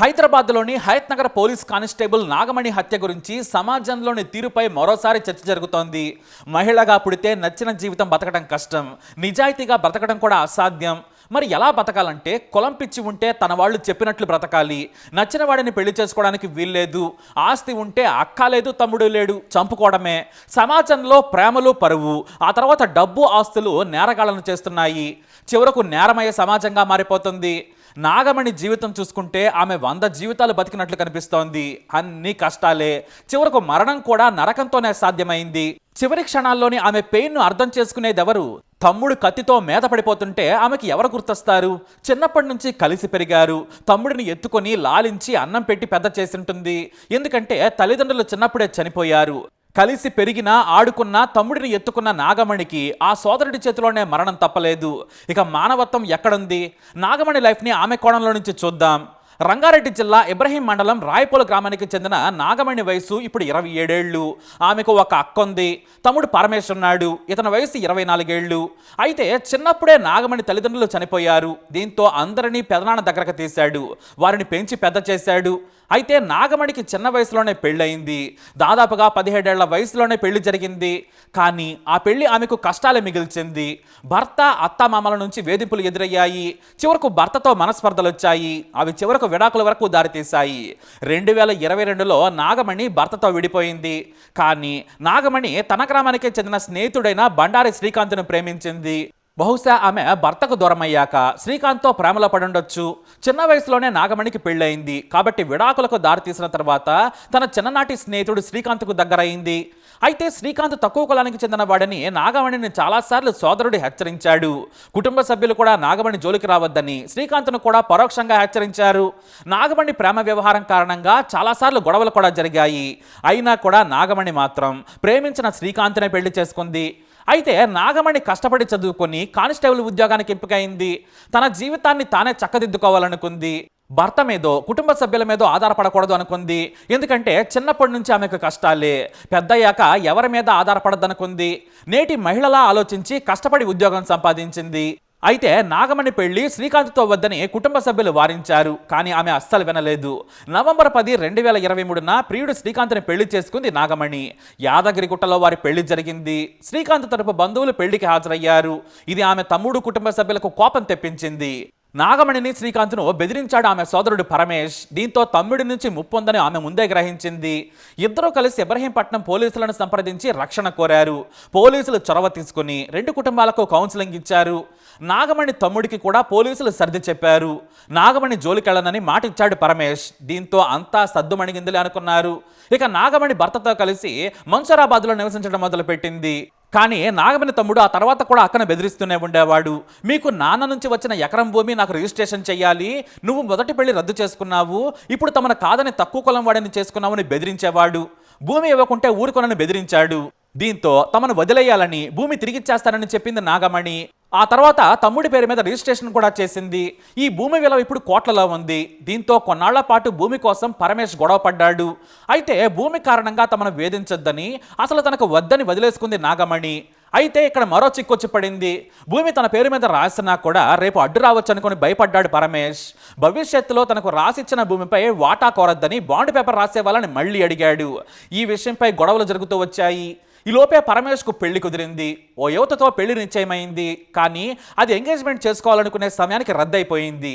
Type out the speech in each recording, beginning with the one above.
హైదరాబాద్లోని Hayath Nagar police constable Nagamani హత్య గురించి సమాజంలోని తీరుపై మరోసారి చర్చ జరుగుతోంది. మహిళగా పుడితే నచ్చిన జీవితం బతకడం కష్టం. నిజాయితీగా బ్రతకడం కూడా అసాధ్యం. మరి ఎలా బతకాలంటే కులం పిచ్చి ఉంటే తన వాళ్ళు చెప్పినట్లు బ్రతకాలి. నచ్చిన వాడిని పెళ్ళి చేసుకోవడానికి వీల్లేదు. ఆస్తి ఉంటే అక్క లేదు తమ్ముడు లేడు చంపుకోవడమే. సమాజంలో ప్రేమలు పరువు. ఆ తర్వాత డబ్బు ఆస్తులు నేరగాళ్ళను చేస్తున్నాయి. చివరకు నేరమయ్యే సమాజంగా మారిపోతుంది. నాగమణి జీవితం చూసుకుంటే ఆమె వంద జీవితాలు బతికినట్లు కనిపిస్తోంది. అన్ని కష్టాలే. చివరకు మరణం కూడా నరకంతోనే సాధ్యమైంది. చివరి క్షణాల్లోని ఆమె పెయిన్ను అర్థం చేసుకునేదెవరు? తమ్ముడు కత్తితో మీద పడిపోతుంటే ఆమెకి ఎవరు గుర్తొస్తారు? చిన్నప్పటి నుంచి కలిసి పెరిగారు. తమ్ముడిని ఎత్తుకొని లాలించి అన్నం పెట్టి పెద్ద చేసింటుంది ఎందుకంటే తల్లిదండ్రులు చిన్నప్పుడే చనిపోయారు. కలిసి పెరిగిన ఆడుకున్న తమ్ముడిని ఎత్తుకున్న నాగమణికి ఆ సోదరుడి చేతిలోనే మరణం తప్పలేదు. ఇక మానవత్వం ఎక్కడుంది? నాగమణి లైఫ్ని ఆమె కోణంలో నుంచి చూద్దాం. రంగారెడ్డి జిల్లా ఇబ్రహీం మండలం రాయపోల గ్రామానికి చెందిన నాగమణి వయసు ఇప్పుడు ఇరవై ఏడేళ్ళు. ఆమెకు ఒక అక్క ఉంది తమ్ముడు పరమేశ్వర్ ఉన్నాడు. ఇతని వయసు ఇరవై నాలుగేళ్ళు అయితే చిన్నప్పుడే నాగమణి తల్లిదండ్రులు చనిపోయారు. దీంతో అందరినీ పెదనాన్న దగ్గరకు తీశాడు. వారిని పెంచి పెద్ద చేశాడు. అయితే నాగమణికి చిన్న వయసులోనే పెళ్ళయింది. దాదాపుగా పదిహేడేళ్ళ వయసులోనే పెళ్ళి జరిగింది. కానీ ఆ పెళ్ళి ఆమెకు కష్టాలే మిగిల్చింది. భర్త అత్తమామల నుంచి వేధింపులు ఎదురయ్యాయి. చివరకు భర్తతో మనస్పర్ధలు వచ్చాయి అవి చివరకు విడాకుల వరకు దారితీశాయి. రెండు వేల ఇరవై రెండులో నాగమణి భర్తతో విడిపోయింది. కానీ నాగమణి తన గ్రామానికే చెందిన స్నేహితుడైన బండారి శ్రీకాంత్ను ప్రేమించింది. బహుశా ఆమె భర్తకు దూరమయ్యాక శ్రీకాంత్తో ప్రేమలో పడుండొచ్చు. చిన్న వయసులోనే నాగమణికి పెళ్ళయింది. కాబట్టి విడాకులకు దారితీసిన తర్వాత తన చిన్ననాటి స్నేహితుడు శ్రీకాంత్కు దగ్గరయింది. అయితే శ్రీకాంత్ తక్కువ కులానికి చెందిన వాడని నాగమణిని చాలాసార్లు సోదరుడు హెచ్చరించాడు. కుటుంబ సభ్యులు కూడా నాగమణి జోలికి రావద్దని శ్రీకాంత్ను కూడా పరోక్షంగా హెచ్చరించారు. నాగమణి ప్రేమ వ్యవహారం కారణంగా చాలాసార్లు గొడవలు కూడా జరిగాయి. అయినా కూడా నాగమణి మాత్రం ప్రేమించిన శ్రీకాంత్నే పెళ్ళి చేసుకుంది. అయితే నాగమణి కష్టపడి చదువుకొని కానిస్టేబుల్ ఉద్యోగానికి ఎంపికైంది. తన జీవితాన్ని తానే చక్కదిద్దుకోవాలనుకుంది. భర్త మీదో కుటుంబ సభ్యుల మీదో ఆధారపడకూడదు అనుకుంది. ఎందుకంటే చిన్నప్పటి నుంచి ఆమెకు కష్టాలే. పెద్దయ్యాక ఎవరి మీద ఆధారపడద్దనుకుంది. నేటి మహిళలా ఆలోచించి కష్టపడి ఉద్యోగం సంపాదించింది. అయితే నాగమణి పెళ్ళి శ్రీకాంత్తో వద్దని కుటుంబ సభ్యులు వారించారు కానీ ఆమె అస్సలు వినలేదు. నవంబర్ పది రెండు వేల ఇరవై మూడున ప్రియుడు శ్రీకాంత్ని పెళ్ళి చేసుకుంది నాగమణి. యాదగిరిగుట్టలో వారి పెళ్ళి జరిగింది. శ్రీకాంత్ తరపు బంధువులు పెళ్ళికి హాజరయ్యారు. ఇది ఆమె తమ్ముడు కుటుంబ సభ్యులకు కోపం తెప్పించింది. నాగమణిని శ్రీకాంత్ను బెదిరించాడు ఆమె సోదరుడు పరమేష్ దీంతో తమ్ముడి నుంచి ముప్పొందని ఆమె ముందే గ్రహించింది. ఇద్దరూ కలిసి ఇబ్రహీంపట్నం పోలీసులను సంప్రదించి రక్షణ కోరారు. పోలీసులు చొరవ తీసుకుని రెండు కుటుంబాలకు కౌన్సిలింగ్ ఇచ్చారు. నాగమణి తమ్ముడికి కూడా పోలీసులు సర్ది చెప్పారు. నాగమణి జోలికెళ్ళనని మాటిచ్చాడు పరమేష్ దీంతో అంతా సద్దుమణిగిందులే అనుకున్నారు. ఇక నాగమణి భర్తతో కలిసి మన్సూరాబాద్లో నివసించడం మొదలుపెట్టింది. కానీ నాగమణి తమ్ముడు ఆ తర్వాత కూడా అక్కడ బెదిరిస్తూనే ఉండేవాడు. మీకు నాన్న నుంచి వచ్చిన ఎకరం భూమి నాకు రిజిస్ట్రేషన్ చేయాలి. నువ్వు మొదటి పెళ్ళి రద్దు చేసుకున్నావు. ఇప్పుడు తమను కాదని తక్కువ కులం వాడిని చేసుకున్నావని బెదిరించేవాడు. భూమి ఇవ్వకుంటే ఊరుకొనని బెదిరించాడు. దీంతో తమను వదిలేయాలని భూమి తిరిగిచ్చేస్తానని చెప్పింది నాగమణి. ఆ తర్వాత తమ్ముడి పేరు మీద రిజిస్ట్రేషన్ కూడా చేసింది. ఈ భూమి విలువ ఇప్పుడు కోట్లలో ఉంది. దీంతో కొన్నాళ్ళ పాటు భూమి కోసం పరమేష్ గొడవ పడ్డాడు. అయితే భూమి కారణంగా తమను వేధించొద్దని అసలు తనకు వద్దని వదిలేసుకుంది నాగమణి. అయితే ఇక్కడ మరో చిక్కొచ్చి పడింది. భూమి తన పేరు మీద రాసినా కూడా రేపు అడ్డు రావచ్చు అనుకుని భయపడ్డాడు పరమేష్. భవిష్యత్తులో తనకు రాసిచ్చిన భూమిపై వాటా కోరద్దని బాండ్ పేపర్ రాసే వాళ్ళని మళ్ళీ అడిగాడు. ఈ విషయంపై గొడవలు జరుగుతూ వచ్చాయి. ఈ లోపే పరమేష్కు పెళ్ళి కుదిరింది. ఓ యువతతో పెళ్ళి నిశ్చయమైంది. కానీ అది ఎంగేజ్మెంట్ చేసుకోవాలనుకునే సమయానికి రద్దయిపోయింది.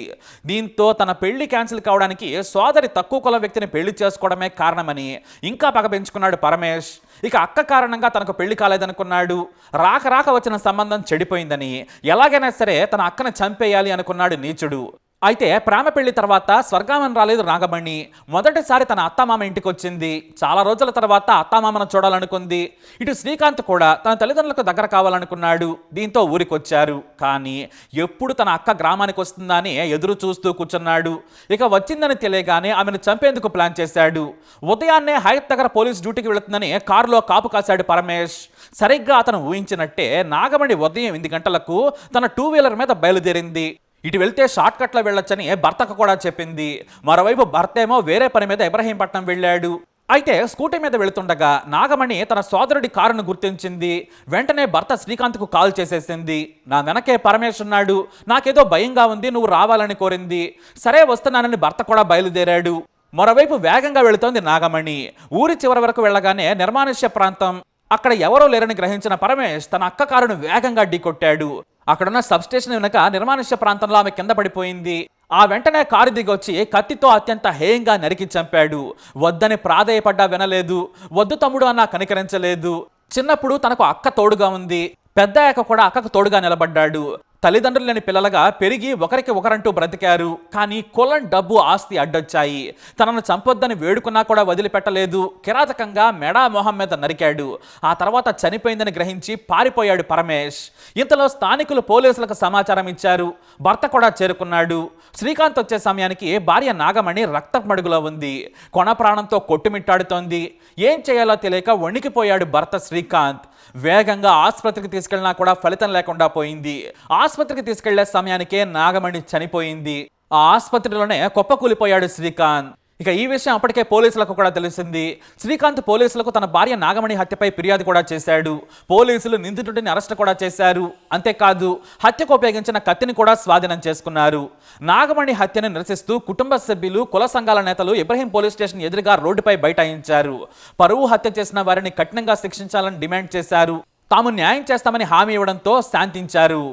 దీంతో తన పెళ్ళి క్యాన్సిల్ కావడానికి సోదరి తక్కువ కుల వ్యక్తిని పెళ్ళి చేసుకోవడమే కారణమని ఇంకా పగ పెంచుకున్నాడు పరమేష్ ఇక అక్క కారణంగా తనకు పెళ్ళి కాలేదనుకున్నాడు. రాక రాక వచ్చిన సంబంధం చెడిపోయిందని ఎలాగైనా సరే తన అక్కను చంపేయాలి అనుకున్నాడు నీచుడు. అయితే ప్రేమ పెళ్ళి తర్వాత స్వర్గామని రాలేదు నాగమణి. మొదటిసారి తన అత్తమామ ఇంటికి వచ్చింది చాలా రోజుల తర్వాత అత్తమామను చూడాలనుకుంది. ఇటు శ్రీకాంత్ కూడా తన తల్లిదండ్రులకు దగ్గర కావాలనుకున్నాడు. దీంతో ఊరికొచ్చారు. కానీ ఎప్పుడు తన అక్క గ్రామానికి వస్తుందని ఎదురు చూస్తూ కూర్చున్నాడు. ఇక వచ్చిందని తెలియగానే ఆమెను చంపేందుకు ప్లాన్ చేశాడు. ఉదయాన్నే హైత్ నగర్ పోలీస్ డ్యూటీకి వెళుతుందని కారులో కాపు కాశాడు పరమేష్. సరిగ్గా అతను ఊహించినట్టే నాగమణి ఉదయం ఎనిమిది గంటలకు తన టూ వీలర్ మీద బయలుదేరింది. ఇటు వెళ్తే షార్ట్ కట్లో వెళ్ళొచ్చని భర్తకు కూడా చెప్పింది. మరోవైపు భర్త ఏమో వేరే పని మీద ఇబ్రహీంపట్నం వెళ్ళాడు. అయితే స్కూటీ మీద వెళుతుండగా నాగమణి తన సోదరుడి కారును గుర్తించింది. వెంటనే భర్త శ్రీకాంత్కు కాల్ చేసేసింది. నా వెనకే పరమేశ్ ఉన్నాడు. నాకేదో భయంగా ఉంది. నువ్వు రావాలని కోరింది. సరే వస్తున్నానని భర్త కూడా బయలుదేరాడు. మరోవైపు వేగంగా వెళుతోంది నాగమణి. ఊరి చివరి వరకు వెళ్ళగానే నిర్మానుష్య ప్రాంతం అక్కడ ఎవరో లేరని గ్రహించిన పరమేష్ తన అక్క కారును వేగంగా ఢీకొట్టాడు. అక్కడున్న సబ్ స్టేషన్ వెనుక నిర్మానుష్య ప్రాంతంలో ఆమె కింద పడిపోయింది. ఆ వెంటనే కారు దిగొచ్చి కత్తితో అత్యంత హేయంగా నరికి చంపాడు. వద్దని ప్రాధేయపడ్డా వినలేదు. వద్దు తమ్ముడు అన్నా కనికరించలేదు. చిన్నప్పుడు తనకు అక్క తోడుగా ఉంది. పెద్ద కూడా అక్కకు తోడుగా నిలబడ్డాడు. తల్లిదండ్రులు లేని పిల్లలుగా పెరిగి ఒకరికి ఒకరంటూ బ్రతికారు. కానీ కులం డబ్బు ఆస్తి అడ్డొచ్చాయి. తనను చంపొద్దని వేడుకున్నా కూడా వదిలిపెట్టలేదు. కిరాతకంగా మెడా మొహం మీద నరికాడు. ఆ తర్వాత చనిపోయిందని గ్రహించి పారిపోయాడు పరమేష్ ఇంతలో స్థానికులు పోలీసులకు సమాచారం ఇచ్చారు. భర్త కూడా చేరుకున్నాడు. శ్రీకాంత్ వచ్చే సమయానికి భార్య నాగమణి రక్తమడుగులో ఉంది. కొన ప్రాణంతో కొట్టుమిట్టాడుతోంది. ఏం చేయాలో తెలియక వణికిపోయాడు భర్త శ్రీకాంత్. వేగంగా ఆసుపత్రికి తీసుకెళ్ళినా కూడా ఫలితం లేకుండా పోయింది. ఆసుపత్రికి తీసుకెళ్ళే సమయానికే నాగమణి చనిపోయింది. ఆ ఆసుపత్రిలోనే కుప్పకూలిపోయాడు శ్రీకాంత్. ఇక ఈ విషయం అప్పటికే పోలీసులకు కూడా తెలిసింది. శ్రీకాంత్ పోలీసులకు తన భార్య నాగమణి హత్యపై ఫిర్యాదు కూడా చేశాడు. పోలీసులు నిందితుడిని అరెస్ట్ కూడా చేశారు. అంతేకాదు హత్యకు ఉపయోగించిన కత్తిని కూడా స్వాధీనం చేసుకున్నారు. నాగమణి హత్యను నిరసిస్తూ కుటుంబ సభ్యులు కుల సంఘాల నేతలు ఇబ్రహీం పోలీస్ స్టేషన్ ఎదురుగా రోడ్డుపై బైఠాయించారు. పరువు హత్య చేసిన వారిని కఠినంగా శిక్షించాలని డిమాండ్ చేశారు. తాము న్యాయం చేస్తామని హామీ ఇవ్వడంతో శాంతించారు.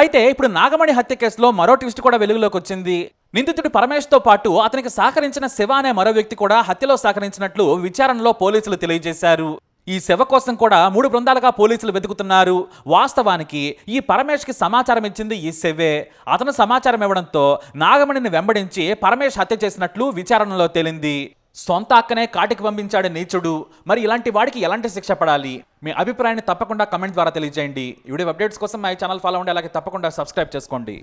అయితే ఇప్పుడు నాగమణి హత్య కేసులో మరో ట్విస్ట్ కూడా వెలుగులోకి వచ్చింది. నిందితుడు పరమేష్తో పాటు అతనికి సహకరించిన శివ అనే మరో వ్యక్తి కూడా హత్యలో సహకరించినట్లు విచారణలో పోలీసులు తెలియజేశారు. ఈ శివ కోసం కూడా మూడు బృందాలుగా పోలీసులు వెతుకుతున్నారు. వాస్తవానికి ఈ పరమేష్కి సమాచారం ఇచ్చింది ఈ శవే. అతను సమాచారం ఇవ్వడంతో నాగమణిని వెంబడించి పరమేష్ హత్య చేసినట్లు విచారణలో తేలింది. సొంత అక్కనే కాటికి పంపించాడు నీచుడు. మరి ఇలాంటి వాడికి ఎలాంటి శిక్ష పడాలి? మీ అభిప్రాయాన్ని తప్పకుండా కమెంట్ ద్వారా తెలియజేయండి. వీడియో అప్డేట్స్ కోసం మా ఛానల్ ఫాలో అవ్వండి అలాగే తప్పకుండా సబ్స్క్రైబ్ చేసుకోండి.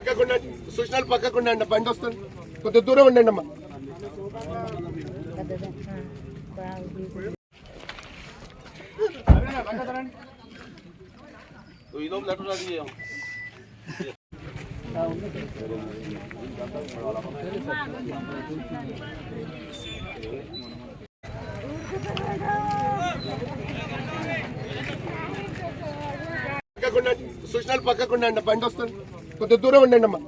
పక్కకుండా సూచనలు పక్కకుండా అండి బండి వస్తుంది. కొద్ది దూరం ఉండండి అమ్మా సూచనలు పక్కకుండా అండి బండి వస్తుంది. కొద్ది దూరం ఉండండి అమ్మా.